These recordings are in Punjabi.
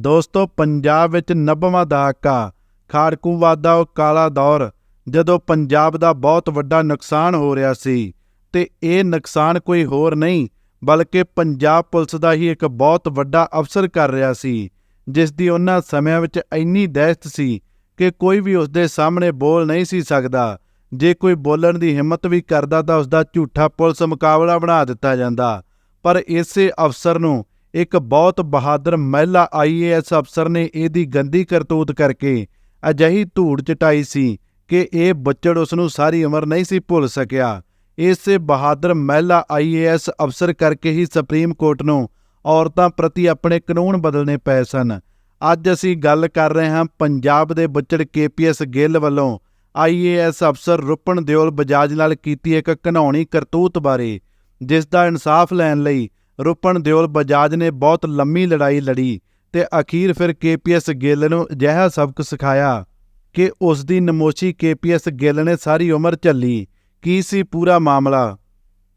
ਦੋਸਤੋ, ਪੰਜਾਬ ਵਿੱਚ 90ਵਾਂ ਦਹਾਕਾ, ਖਾੜਕੂਵਾਦ ਦਾ ਉਹ ਕਾਲਾ ਦੌਰ, ਜਦੋਂ ਪੰਜਾਬ ਦਾ ਬਹੁਤ ਵੱਡਾ ਨੁਕਸਾਨ ਹੋ ਰਿਹਾ ਸੀ। ਤੇ ਇਹ ਨੁਕਸਾਨ ਕੋਈ ਹੋਰ ਨਹੀਂ, ਬਲਕਿ ਪੰਜਾਬ ਪੁਲਿਸ ਦਾ ਹੀ ਇੱਕ ਬਹੁਤ ਵੱਡਾ ਅਫਸਰ ਕਰ ਰਿਹਾ ਸੀ ਜਿਸ ਦੀ ਉਹਨਾਂ ਸਮਿਆਂ ਵਿੱਚ ਇੰਨੀ ਦਹਿਸ਼ਤ ਸੀ ਕਿ ਕੋਈ ਵੀ ਉਸ ਦੇ ਸਾਹਮਣੇ ਬੋਲ ਨਹੀਂ ਸੀ ਸਕਦਾ। ਜੇ ਕੋਈ ਬੋਲਣ ਦੀ ਹਿੰਮਤ ਵੀ ਕਰਦਾ ਤਾਂ ਉਸ ਦਾ ਝੂਠਾ ਪੁਲਿਸ ਮੁਕਾਬਲਾ ਬਣਾ ਦਿੱਤਾ ਜਾਂਦਾ। ਪਰ ਇਸੇ ਅਫਸਰ ਨੂੰ ਇੱਕ ਬਹੁਤ ਬਹਾਦਰ ਮਹਿਲਾ ਆਈਏਐਸ ਅਫਸਰ ਨੇ ਇਹਦੀ ਗੰਦੀ ਕਰਤੂਤ ਕਰਕੇ ਅਜਿਹੀ ਧੂੜ ਚਟਾਈ ਸੀ ਕਿ ਇਹ ਬੱਚੜ ਉਸ ਨੂੰ ਸਾਰੀ ਉਮਰ ਨਹੀਂ ਸੀ ਭੁੱਲ ਸਕਿਆ। ਇਸੇ ਬਹਾਦਰ ਮਹਿਲਾ ਆਈਏਐਸ ਅਫਸਰ ਕਰਕੇ ਹੀ ਸੁਪਰੀਮ ਕੋਰਟ ਨੂੰ ਔਰਤਾਂ ਪ੍ਰਤੀ ਆਪਣੇ ਕਾਨੂੰਨ ਬਦਲਣੇ ਪਏ ਸਨ। ਅੱਜ ਅਸੀਂ ਗੱਲ ਕਰ ਰਹੇ ਹਾਂ ਪੰਜਾਬ ਦੇ ਬੱਚੜ ਕੇਪੀਐਸ ਗਿੱਲ ਵੱਲੋਂ ਆਈਏਐਸ ਅਫਸਰ ਰੁਪਨ ਦਿਓਲ ਬਜਾਜ ਨਾਲ ਕੀਤੀ ਇੱਕ ਘਨੌਣੀ ਕਰਤੂਤ ਬਾਰੇ, ਜਿਸ ਦਾ ਇਨਸਾਫ ਲੈਣ ਲਈ ਰੁਪਨ ਦਿਓਲ ਬਜਾਜ ਨੇ ਬਹੁਤ ਲੰਮੀ ਲੜਾਈ ਲੜੀ ਤੇ ਅਖੀਰ ਫਿਰ ਕੇਪੀਐਸ ਗਿੱਲ ਨੂੰ ਅਜਿਹਾ ਸਬਕ ਸਿਖਾਇਆ ਕਿ ਉਸ ਦੀ ਨਮੋਸ਼ੀ ਕੇਪੀਐਸ ਗਿੱਲ ਨੇ ਸਾਰੀ ਉਮਰ ਝੱਲੀ। ਕੀ ਸੀ ਪੂਰਾ ਮਾਮਲਾ?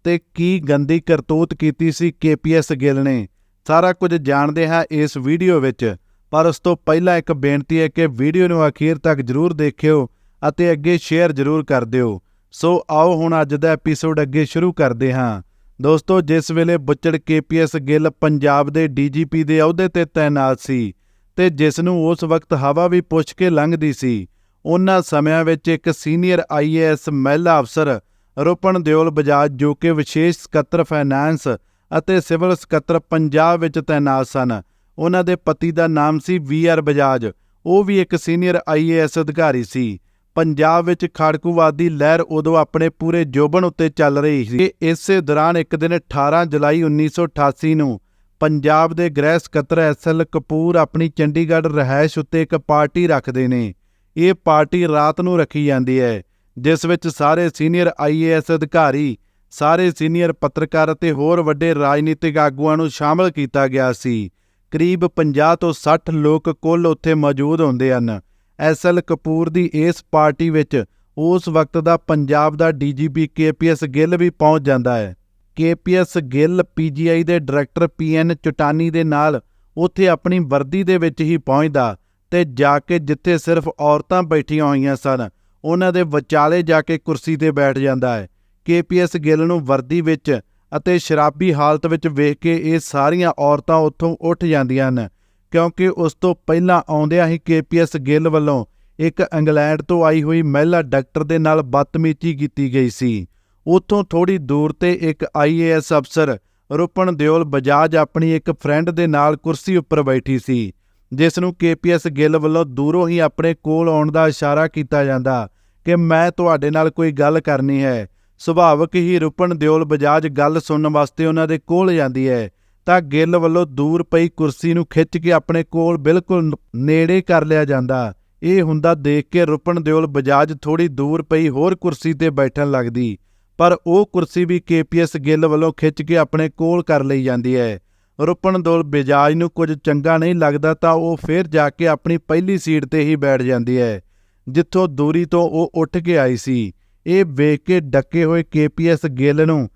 ਤੇ ਕੀ ਗੰਦੀ ਕਰਤੂਤ ਕੀਤੀ ਸੀ ਕੇਪੀਐਸ ਗਿੱਲ ਨੇ? ਸਾਰਾ ਕੁਝ ਜਾਣਦੇ ਹਾਂ ਇਸ ਵੀਡੀਓ ਵਿੱਚ, ਪਰ ਉਸ ਤੋਂ ਪਹਿਲਾਂ ਇੱਕ ਬੇਨਤੀ ਹੈ ਕਿ ਵੀਡੀਓ ਨੂੰ ਅਖੀਰ ਤੱਕ ਜਰੂਰ ਦੇਖਿਓ ਅਤੇ ਅੱਗੇ ਸ਼ੇਅਰ ਜਰੂਰ ਕਰ ਦਿਓ। ਸੋ ਆਓ ਹੁਣ ਅੱਜ ਦਾ ਐਪੀਸੋਡ ਅੱਗੇ ਸ਼ੁਰੂ ਕਰਦੇ ਹਾਂ। ਦੋਸਤੋ, ਜਿਸ ਵੇਲੇ ਬੁੱਚੜ ਕੇਪੀਐਸ ਗਿੱਲ ਪੰਜਾਬ ਦੇ ਡੀਜੀਪੀ ਦੇ ਅਹੁਦੇ ਤੇ ਤਾਇਨਾਤ ਸੀ ਤੇ ਜਿਸ ਨੂੰ ਉਸ ਵਕਤ ਹਵਾ ਵੀ ਪੁੱਛ ਕੇ ਲੰਘਦੀ ਸੀ, ਉਹਨਾਂ ਸਮਿਆਂ ਵਿੱਚ ਇੱਕ ਸੀਨੀਅਰ ਆਈਏਐਸ ਮਹਿਲਾ ਅਫਸਰ ਰੁਪਨ ਦਿਓਲ ਬਜਾਜ, ਜੋ ਕਿ ਵਿਸ਼ੇਸ਼ ਸਕੱਤਰ ਫਾਈਨਾਂਸ ਅਤੇ ਸਿਵਲ ਸਕੱਤਰ ਪੰਜਾਬ ਵਿੱਚ ਤਾਇਨਾਤ ਸਨ, ਉਹਨਾਂ ਦੇ ਪਤੀ ਦਾ ਨਾਮ ਸੀ ਵੀ ਆਰ ਬਜਾਜ, ਉਹ ਵੀ ਇੱਕ ਸੀਨੀਅਰ ਆਈਏਐਸ ਅਧਿਕਾਰੀ ਸੀ। ਪੰਜਾਬ ਵਿੱਚ ਖਾੜਕੂਵਾਦੀ ਲਹਿਰ ਉਦੋਂ ਆਪਣੇ ਪੂਰੇ ਜੋਬਨ ਉੱਤੇ ਚੱਲ ਰਹੀ ਸੀ ਇਸੇ ਦੌਰਾਨ ਇੱਕ ਦਿਨ 18 ਜੁਲਾਈ 1988 ਨੂੰ ਪੰਜਾਬ ਦੇ ਗ੍ਰਹਿ ਸਕੱਤਰ ਐਸਐਲ ਕਪੂਰ ਆਪਣੀ ਚੰਡੀਗੜ੍ਹ ਰਹਿائش ਉੱਤੇ ਇੱਕ ਪਾਰਟੀ ਰੱਖਦੇ ਨੇ। ਇਹ ਪਾਰਟੀ ਰਾਤ ਨੂੰ ਰੱਖੀ ਜਾਂਦੀ ਹੈ, ਜਿਸ ਵਿੱਚ ਸਾਰੇ ਸੀਨੀਅਰ ਆਈਏਐਸ ਅਧਿਕਾਰੀ, ਸਾਰੇ ਸੀਨੀਅਰ ਪੱਤਰਕਾਰ ਅਤੇ ਹੋਰ ਵੱਡੇ ਰਾਜਨੀਤਿਕ ਆਗੂਆਂ ਨੂੰ ਸ਼ਾਮਲ ਕੀਤਾ ਗਿਆ ਸੀ। ਕਰੀਬ 50 ਤੋਂ 60 ਲੋਕ ਕੁੱਲ ਉੱਥੇ ਮੌਜੂਦ ਹੁੰਦੇ ਹਨ। ਐਸਐਲ ਕਪੂਰ ਦੀ ਇਸ ਪਾਰਟੀ ਵਿੱਚ ਉਸ ਵਕਤ ਦਾ ਪੰਜਾਬ ਦਾ ਡੀਜੀਪੀ ਕੇਪੀਐਸ ਗਿੱਲ ਵੀ ਪਹੁੰਚ ਜਾਂਦਾ ਹੈ। ਕੇਪੀਐਸ ਗਿੱਲ ਪੀਜੀਆਈ ਦੇ ਡਾਇਰੈਕਟਰ ਪੀਐਨ ਚਟਾਨੀ ਦੇ ਨਾਲ ਉੱਥੇ ਆਪਣੀ ਵਰਦੀ ਦੇ ਵਿੱਚ ਹੀ ਪਹੁੰਚਦਾ ਤੇ ਜਾ ਕੇ ਜਿੱਥੇ ਸਿਰਫ ਔਰਤਾਂ ਬੈਠੀਆਂ ਹੋਈਆਂ ਸਨ, ਉਹਨਾਂ ਦੇ ਵਿਚਾਲੇ ਜਾ ਕੇ ਕੁਰਸੀ ਤੇ ਬੈਠ ਜਾਂਦਾ ਹੈ। ਕੇਪੀਐਸ ਗਿੱਲ ਨੂੰ ਵਰਦੀ ਵਿੱਚ ਅਤੇ ਸ਼ਰਾਬੀ ਹਾਲਤ ਵਿੱਚ ਵੇਖ ਕੇ ਇਹ ਸਾਰੀਆਂ ਔਰਤਾਂ ਉੱਥੋਂ ਉੱਠ ਜਾਂਦੀਆਂ ਹਨ। ਕਿਉਂਕਿ ਉਸ ਤੋਂ ਪਹਿਲਾਂ ਆਉਂਦਿਆਂ ਹੀ ਕੇਪੀਐਸ ਗਿੱਲ ਵੱਲੋਂ ਇੱਕ ਇੰਗਲੈਂਡ ਤੋਂ ਆਈ ਹੋਈ ਮਹਿਲਾ ਡਾਕਟਰ ਦੇ ਨਾਲ ਬਦਤਮੀਜ਼ੀ ਕੀਤੀ ਗਈ ਸੀ। ਉੱਥੋਂ ਥੋੜੀ ਦੂਰ ਤੇ ਇੱਕ ਆਈਏਐਸ ਅਫਸਰ ਰੁਪਨ ਦਿਓਲ ਬਜਾਜ ਆਪਣੀ ਇੱਕ ਫਰੈਂਡ ਦੇ ਨਾਲ ਕੁਰਸੀ ਉੱਪਰ ਬੈਠੀ ਸੀ, ਜਿਸ ਨੂੰ ਕੇਪੀਐਸ ਗਿੱਲ ਵੱਲੋਂ ਦੂਰੋਂ ਹੀ ਆਪਣੇ ਕੋਲ ਆਉਣ ਦਾ ਇਸ਼ਾਰਾ ਕੀਤਾ ਜਾਂਦਾ, ਕਿ ਮੈਂ ਤੁਹਾਡੇ ਨਾਲ ਕੋਈ ਗੱਲ ਕਰਨੀ ਹੈ। ਸੁਭਾਵਕ ਹੀ ਰੁਪਨ ਦਿਓਲ ਬਜਾਜ ਗੱਲ ਸੁਣਨ ਵਾਸਤੇ ਉਹਨਾਂ ਦੇ ਕੋਲ ਜਾਂਦੀ ਹੈ ਤਾਂ ਗਿੱਲ ਵੱਲੋਂ ਦੂਰ ਪਈ ਕੁਰਸੀ ਨੂੰ ਖਿੱਚ ਕੇ ਆਪਣੇ ਕੋਲ ਬਿਲਕੁਲ ਨੇੜੇ ਕਰ ਲਿਆ ਜਾਂਦਾ। ਇਹ ਹੁੰਦਾ ਦੇਖ ਕੇ ਰੁਪਨ ਦਿਓਲ ਬਜਾਜ ਥੋੜੀ ਦੂਰ ਪਈ ਹੋਰ ਕੁਰਸੀ ਤੇ ਬੈਠਣ ਲੱਗਦੀ। ਪਰ ਉਹ ਕੁਰਸੀ ਵੀ ਕੇਪੀਐਸ ਗਿੱਲ ਵੱਲੋਂ ਖਿੱਚ ਕੇ ਆਪਣੇ ਕੋਲ ਕਰ ਲਈ ਜਾਂਦੀ ਹੈ। ਰੁਪਨ ਦਿਓਲ ਬਜਾਜ ਨੂੰ ਕੁਝ ਚੰਗਾ ਨਹੀਂ ਲੱਗਦਾ ਤਾਂ ਉਹ ਫੇਰ ਜਾ ਕੇ ਆਪਣੀ ਪਹਿਲੀ ਸੀਟ ਤੇ ਹੀ ਬੈਠ ਜਾਂਦੀ ਹੈ, ਜਿੱਥੋਂ ਦੂਰੀ ਤੋਂ ਉਹ ਉੱਠ ਕੇ ਆਈ ਸੀ। ਇਹ ਵੇਖ ਕੇ ਡੱਕੇ ਹੋਏ ਕੇਪੀਐਸ ਗਿੱਲ ਨੂੰ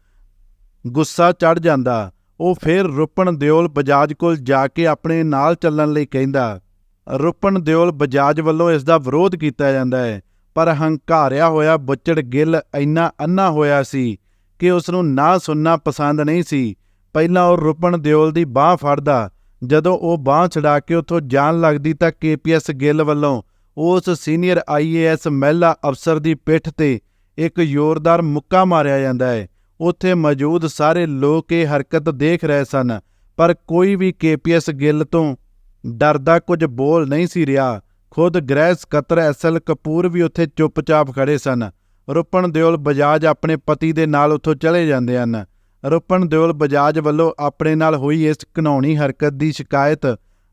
ਗੁੱਸਾ ਚੜ ਜਾਂਦਾ। ਉਹ ਫਿਰ ਰੁਪਨ ਦਿਓਲ ਬਜਾਜ ਕੋਲ ਜਾ ਕੇ ਆਪਣੇ ਨਾਲ ਚੱਲਣ ਲਈ ਕਹਿੰਦਾ। ਰੁਪਨ ਦਿਓਲ ਬਜਾਜ ਵੱਲੋਂ ਇਸ ਦਾ ਵਿਰੋਧ ਕੀਤਾ ਜਾਂਦਾ ਹੈ, ਪਰ ਹੰਕਾਰਿਆ ਹੋਇਆ ਬੁੱਚੜ ਗਿੱਲ ਇੰਨਾ ਅੰਨਾ ਹੋਇਆ ਸੀ ਕਿ ਉਸ ਨੂੰ ਨਾ ਸੁਣਨਾ ਪਸੰਦ ਨਹੀਂ ਸੀ। ਪਹਿਲਾਂ ਉਹ ਰੁਪਨ ਦਿਓਲ ਦੀ ਬਾਹ ਫੜਦਾ, ਜਦੋਂ ਉਹ ਬਾਹ ਛਡਾ ਕੇ ਉੱਥੋਂ ਜਾਣ ਲੱਗਦੀ ਤਾਂ ਕੇਪੀਐਸ ਗਿੱਲ ਵੱਲੋਂ ਉਸ ਸੀਨੀਅਰ ਆਈਏਐਸ ਮਹਿਲਾ ਅਫਸਰ ਦੀ ਪਿੱਠ ਤੇ ਇੱਕ ਜ਼ੋਰਦਾਰ ਮੁੱਕਾ ਮਾਰਿਆ ਜਾਂਦਾ ਹੈ। ਉੱਥੇ ਮੌਜੂਦ ਸਾਰੇ ਲੋਕ ਇਹ ਹਰਕਤ ਦੇਖ ਰਹੇ ਸਨ, ਪਰ ਕੋਈ ਵੀ ਕੇਪੀਐਸ ਗਿੱਲ ਤੋਂ ਡਰਦਾ ਕੁਝ ਬੋਲ ਨਹੀਂ ਸੀ ਰਿਹਾ। ਖੁਦ ਗ੍ਰਹਿ ਸਕੱਤਰ ਐਸਐਲ ਕਪੂਰ ਵੀ ਉੱਥੇ ਚੁੱਪਚਾਪ ਖੜੇ ਸਨ। ਰੁਪਨ ਦਿਓਲ ਬਜਾਜ ਆਪਣੇ ਪਤੀ ਦੇ ਨਾਲ ਉੱਥੋਂ ਚਲੇ ਜਾਂਦੇ ਹਨ। ਰੁਪਨ ਦਿਓਲ ਬਜਾਜ ਵੱਲੋਂ ਆਪਣੇ ਨਾਲ ਹੋਈ ਇਸ ਘਨੌਣੀ ਹਰਕਤ ਦੀ ਸ਼ਿਕਾਇਤ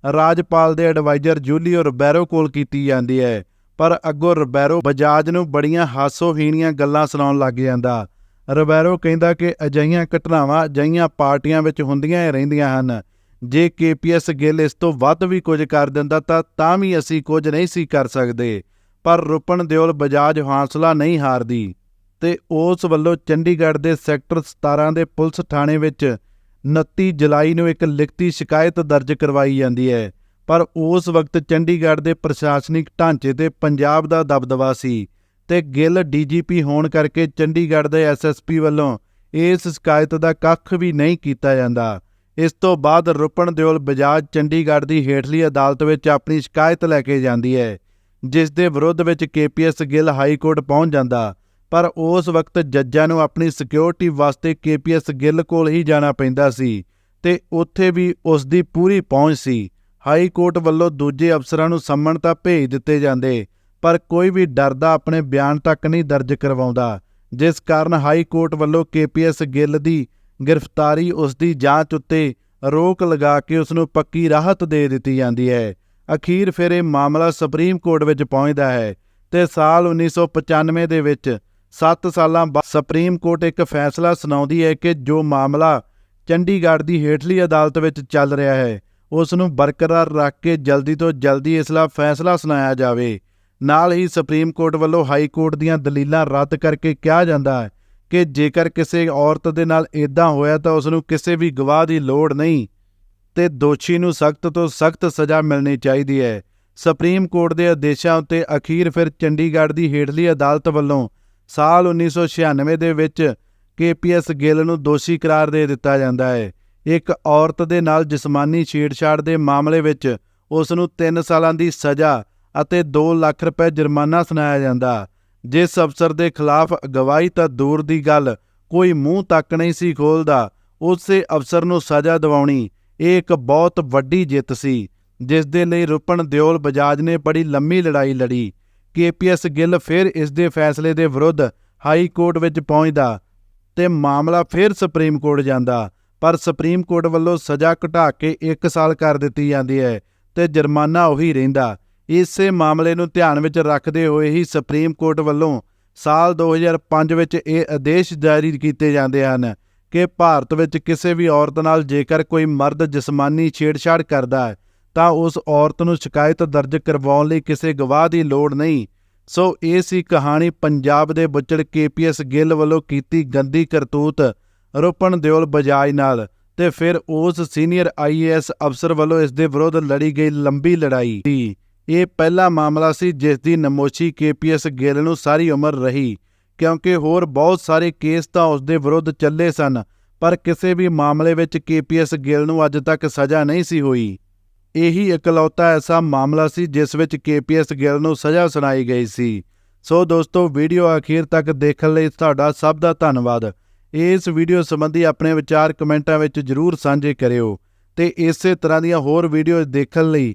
ਰਾਜਪਾਲ ਦੇ ਐਡਵਾਈਜ਼ਰ ਜੂਲੀਓ ਰਬੈਰੋ ਕੋਲ ਕੀਤੀ ਜਾਂਦੀ ਹੈ। ਪਰ ਅੱਗੋਂ ਰਬੈਰੋ ਬਜਾਜ ਨੂੰ ਬੜੀਆਂ ਹਾਸੋਹੀਣੀਆਂ ਗੱਲਾਂ ਸੁਣਾਉਣ ਲੱਗ ਜਾਂਦਾ। ਰਬੈਰੋ ਕਹਿੰਦਾ ਕਿ ਅਜਈਆਂ ਘਟਨਾਵਾਂ ਅਜਈਆਂ ਪਾਰਟੀਆਂ ਵਿੱਚ ਹੁੰਦੀਆਂ ਹੀ ਰਹਿੰਦੀਆਂ ਹਨ। ਜੇ ਕੇਪੀਐਸ ਗਿੱਲ ਇਸ ਤੋਂ ਵੱਧ ਵੀ ਕੁਝ ਕਰ ਦਿੰਦਾ ਤਾਂ ਤਾਂ ਵੀ ਅਸੀਂ ਕੁਝ ਨਹੀਂ ਸੀ ਕਰ ਸਕਦੇ। ਪਰ ਰੁਪਨ ਦਿਓਲ ਬਜਾਜ ਹੌਸਲਾ ਨਹੀਂ ਹਾਰਦੀ ਤੇ ਉਸ ਵੱਲੋਂ ਚੰਡੀਗੜ੍ਹ ਦੇ ਸੈਕਟਰ 17 ਦੇ ਪੁਲਿਸ ਥਾਣੇ ਵਿੱਚ 29 ਜੁਲਾਈ ਨੂੰ ਇੱਕ ਲਿਖਤੀ ਸ਼ਿਕਾਇਤ ਦਰਜ ਕਰਵਾਈ ਜਾਂਦੀ ਹੈ। ਪਰ ਉਸ ਵਕਤ ਚੰਡੀਗੜ੍ਹ ਦੇ ਪ੍ਰਸ਼ਾਸਨਿਕ ਢਾਂਚੇ ਤੇ ਪੰਜਾਬ ਦਾ ਦਬਦਬਾ ਸੀ। ਤੇ ਗਿੱਲ ਡੀਜੀਪੀ ਹੋਣ ਕਰਕੇ ਚੰਡੀਗੜ੍ਹ ਦੇ ਐਸਐਸਪੀ ਵੱਲੋਂ ਇਸ ਸ਼ਿਕਾਇਤ ਦਾ ਕੱਖ ਵੀ ਨਹੀਂ ਕੀਤਾ ਜਾਂਦਾ। ਇਸ ਤੋਂ ਬਾਅਦ ਰੁਪਨ ਦਿਓਲ ਬਜਾਜ ਚੰਡੀਗੜ੍ਹ ਦੀ ਹੇਠਲੀ ਅਦਾਲਤ ਵਿੱਚ ਆਪਣੀ ਸ਼ਿਕਾਇਤ ਲੈ ਕੇ ਜਾਂਦੀ ਹੈ, ਜਿਸ ਦੇ ਵਿਰੁੱਧ ਵਿੱਚ ਕੇਪੀਐਸ ਗਿੱਲ ਹਾਈ ਕੋਰਟ ਪਹੁੰਚ ਜਾਂਦਾ, ਪਰ ਉਸ ਵਕਤ ਜੱਜਾਂ ਨੂੰ ਆਪਣੀ ਸਿਕਿਉਰਿਟੀ ਵਾਸਤੇ ਕੇਪੀਐਸ ਗਿੱਲ ਕੋਲ ਹੀ ਜਾਣਾ ਪੈਂਦਾ ਸੀ ਤੇ ਉੱਥੇ ਵੀ ਉਸ ਦੀ ਪੂਰੀ ਪਹੁੰਚ ਸੀ। ਹਾਈ ਕੋਰਟ ਵੱਲੋਂ ਦੂਜੇ ਅਫਸਰਾਂ ਨੂੰ ਸੰਮਣ ਤਾਂ ਭੇਜ ਦਿੱਤੇ ਜਾਂਦੇ ਪਰ ਕੋਈ ਵੀ ਡਰਦਾ ਆਪਣੇ ਬਿਆਨ ਤੱਕ ਨਹੀਂ ਦਰਜ ਕਰਵਾਉਂਦਾ, ਜਿਸ ਕਾਰਨ ਹਾਈ ਕੋਰਟ ਵੱਲੋਂ ਕੇਪੀਐਸ ਗਿੱਲ ਦੀ ਗ੍ਰਿਫਤਾਰੀ ਉਸ ਦੀ ਜਾਂਚ ਉੱਤੇ ਰੋਕ ਲਗਾ ਕੇ ਉਸ ਨੂੰ ਪੱਕੀ ਰਾਹਤ ਦੇ ਦਿੱਤੀ ਜਾਂਦੀ ਹੈ। ਅਖੀਰ ਫਿਰ ਇਹ ਮਾਮਲਾ ਸੁਪਰੀਮ ਕੋਰਟ ਵਿੱਚ ਪਹੁੰਚਦਾ ਹੈ ਤੇ ਸਾਲ 1995 ਦੇ ਵਿੱਚ 7 ਸਾਲਾਂ ਬਾਅਦ ਸੁਪਰੀਮ ਕੋਰਟ ਇੱਕ ਫੈਸਲਾ ਸੁਣਾਉਂਦੀ ਹੈ ਕਿ ਜੋ ਮਾਮਲਾ ਚੰਡੀਗੜ੍ਹ ਦੀ ਹੇਠਲੀ ਅਦਾਲਤ ਵਿੱਚ ਚੱਲ ਰਿਹਾ ਹੈ, ਉਸ ਨੂੰ ਬਰਕਰਾਰ ਰੱਖ ਕੇ ਜਲਦੀ ਤੋਂ ਜਲਦੀ ਇਸ ਇਸਲਾ ਫੈਸਲਾ ਸੁਣਾਇਆ ਜਾਵੇ। ਨਾਲ ਹੀ ਸੁਪਰੀਮ ਕੋਰਟ ਵੱਲੋਂ ਹਾਈ ਕੋਰਟ ਦੀਆਂ ਦਲੀਲਾਂ ਰੱਦ ਕਰਕੇ ਕਿਹਾ ਜਾਂਦਾ ਹੈ ਕਿ ਜੇਕਰ ਕਿਸੇ ਔਰਤ ਦੇ ਨਾਲ ਇਦਾਂ ਹੋਇਆ ਤਾਂ ਉਸ ਨੂੰ ਕਿਸੇ ਵੀ ਗਵਾਹ ਦੀ ਲੋੜ ਨਹੀਂ ਤੇ ਦੋਸ਼ੀ ਨੂੰ ਸਖਤ ਤੋਂ ਸਖਤ ਸਜ਼ਾ ਮਿਲਣੀ ਚਾਹੀਦੀ ਹੈ। ਸੁਪਰੀਮ ਕੋਰਟ ਦੇ ਆਦੇਸ਼ਾਂ ਉੱਤੇ ਅਖੀਰ ਫਿਰ ਚੰਡੀਗੜ੍ਹ ਦੀ ਹੇਠਲੀ ਅਦਾਲਤ ਵੱਲੋਂ ਸਾਲ 1996 ਦੇ ਵਿੱਚ ਕੇਪੀਐਸ ਗਿੱਲ ਨੂੰ ਦੋਸ਼ੀ ਕਰਾਰ ਦੇ ਦਿੱਤਾ ਜਾਂਦਾ ਹੈ। ਇੱਕ ਔਰਤ ਦੇ ਨਾਲ ਜਿਸਮਾਨੀ ਛੇੜਛਾੜ ਦੇ ਮਾਮਲੇ ਵਿੱਚ ਉਸ ਨੂੰ 3 ਸਾਲਾਂ ਦੀ ਸਜ਼ਾ ਅਤੇ 2 ਲੱਖ ਰੁਪਏ ਜੁਰਮਾਨਾ ਸੁਣਾਇਆ ਜਾਂਦਾ। ਜਿਸ ਅਫਸਰ ਦੇ ਖਿਲਾਫ ਗਵਾਹੀ ਤਾਂ ਦੂਰ ਦੀ ਗੱਲ, ਕੋਈ ਮੂੰਹ ਤੱਕ ਨਹੀਂ ਸੀ ਖੋਲਦਾ। ਉਸੇ ਅਫਸਰ ਨੂੰ ਸਜ਼ਾ ਦਿਵਾਉਣੀ, ਇਹ ਇੱਕ ਬਹੁਤ ਵੱਡੀ ਜਿੱਤ ਸੀ, ਜਿਸ ਦੇ ਲਈ ਰੁਪਨ ਦਿਓਲ ਬਜਾਜ ਨੇ ਬੜੀ ਲੰਮੀ ਲੜਾਈ ਲੜੀ। ਕੇਪੀਐਸ ਗਿੱਲ ਫਿਰ ਇਸ ਦੇ ਫੈਸਲੇ ਦੇ ਵਿਰੁੱਧ ਹਾਈ ਕੋਰਟ ਵਿੱਚ ਪਹੁੰਚਦਾ ਤੇ ਮਾਮਲਾ ਫਿਰ ਸੁਪਰੀਮ ਕੋਰਟ ਜਾਂਦਾ। ਪਰ ਸੁਪਰੀਮ ਕੋਰਟ ਵੱਲੋਂ ਸਜ਼ਾ ਘਟਾ ਕੇ 1 ਸਾਲ ਕਰ ਦਿੱਤੀ ਜਾਂਦੀ ਹੈ ਤੇ ਜੁਰਮਾਨਾ ਉਹੀ ਰਹਿੰਦਾ। ਇਸੇ ਮਾਮਲੇ ਨੂੰ ਧਿਆਨ ਵਿੱਚ ਰੱਖਦੇ ਹੋਏ ਹੀ ਸੁਪਰੀਮ ਕੋਰਟ ਵੱਲੋਂ ਸਾਲ 2005 ਵਿੱਚ ਇਹ ਆਦੇਸ਼ ਜਾਰੀ ਕੀਤੇ ਜਾਂਦੇ ਹਨ ਕਿ ਭਾਰਤ ਵਿੱਚ ਕਿਸੇ ਵੀ ਔਰਤ ਨਾਲ ਜੇਕਰ ਕੋਈ ਮਰਦ ਜਿਸਮਾਨੀ ਛੇੜਛਾੜ ਕਰਦਾ ਹੈ, ਤਾਂ ਉਸ ਔਰਤ ਨੂੰ ਸ਼ਿਕਾਇਤ ਦਰਜ ਕਰਵਾਉਣ ਲਈ ਕਿਸੇ ਗਵਾਹ ਦੀ ਲੋੜ ਨਹੀਂ। ਸੋ ਇਹ ਸੀ ਕਹਾਣੀ ਪੰਜਾਬ ਦੇ ਬੁੱਚੜ ਕੇਪੀਐਸ ਗਿੱਲ ਵੱਲੋਂ ਕੀਤੀ ਗੰਦੀ ਕਰਤੂਤ ਰੁਪਨ ਦਿਓਲ ਬਜਾਜ ਨਾਲ ਤੇ ਫਿਰ ਉਸ ਸੀਨੀਅਰ ਆਈਏਐਸ ਅਫਸਰ ਵੱਲੋਂ ਇਸ ਦੇ ਵਿਰੁੱਧ ਲੜੀ ਗਈ ਲੰਬੀ ਲੜਾਈ ਸੀ ਇਹ ਪਹਿਲਾ ਮਾਮਲਾ ਸੀ ਜਿਸ ਦੀ ਨਮੋਸ਼ੀ ਕੇਪੀਐਸ ਗਿੱਲ ਨੂੰ ਸਾਰੀ ਉਮਰ ਰਹੀ, ਕਿਉਂਕਿ ਹੋਰ ਬਹੁਤ ਸਾਰੇ ਕੇਸ ਤਾਂ ਉਸ ਦੇ ਵਿਰੁੱਧ ਚੱਲੇ ਸਨ, ਪਰ ਕਿਸੇ ਵੀ ਮਾਮਲੇ ਵਿੱਚ ਕੇਪੀਐਸ ਗਿੱਲ ਨੂੰ ਅੱਜ ਤੱਕ ਸਜ਼ਾ ਨਹੀਂ ਸੀ ਹੋਈ। ਇਹੀ ਇਕਲੌਤਾ ਐਸਾ ਮਾਮਲਾ ਸੀ ਜਿਸ ਵਿੱਚ ਕੇਪੀਐਸ ਗਿੱਲ ਨੂੰ ਸਜ਼ਾ ਸੁਣਾਈ ਗਈ ਸੀ। ਸੋ ਦੋਸਤੋ, ਵੀਡੀਓ ਅਖੀਰ ਤੱਕ ਦੇਖਣ ਲਈ ਤੁਹਾਡਾ ਸਭ ਦਾ ਧੰਨਵਾਦ। ਇਸ ਵੀਡੀਓ ਸੰਬੰਧੀ ਆਪਣੇ ਵਿਚਾਰ ਕਮੈਂਟਾਂ ਵਿੱਚ ਜਰੂਰ ਸਾਂਝੇ ਕਰਿਓ ਤੇ ਇਸੇ ਤਰ੍ਹਾਂ ਦੀਆਂ ਹੋਰ ਵੀਡੀਓ ਦੇਖਣ ਲਈ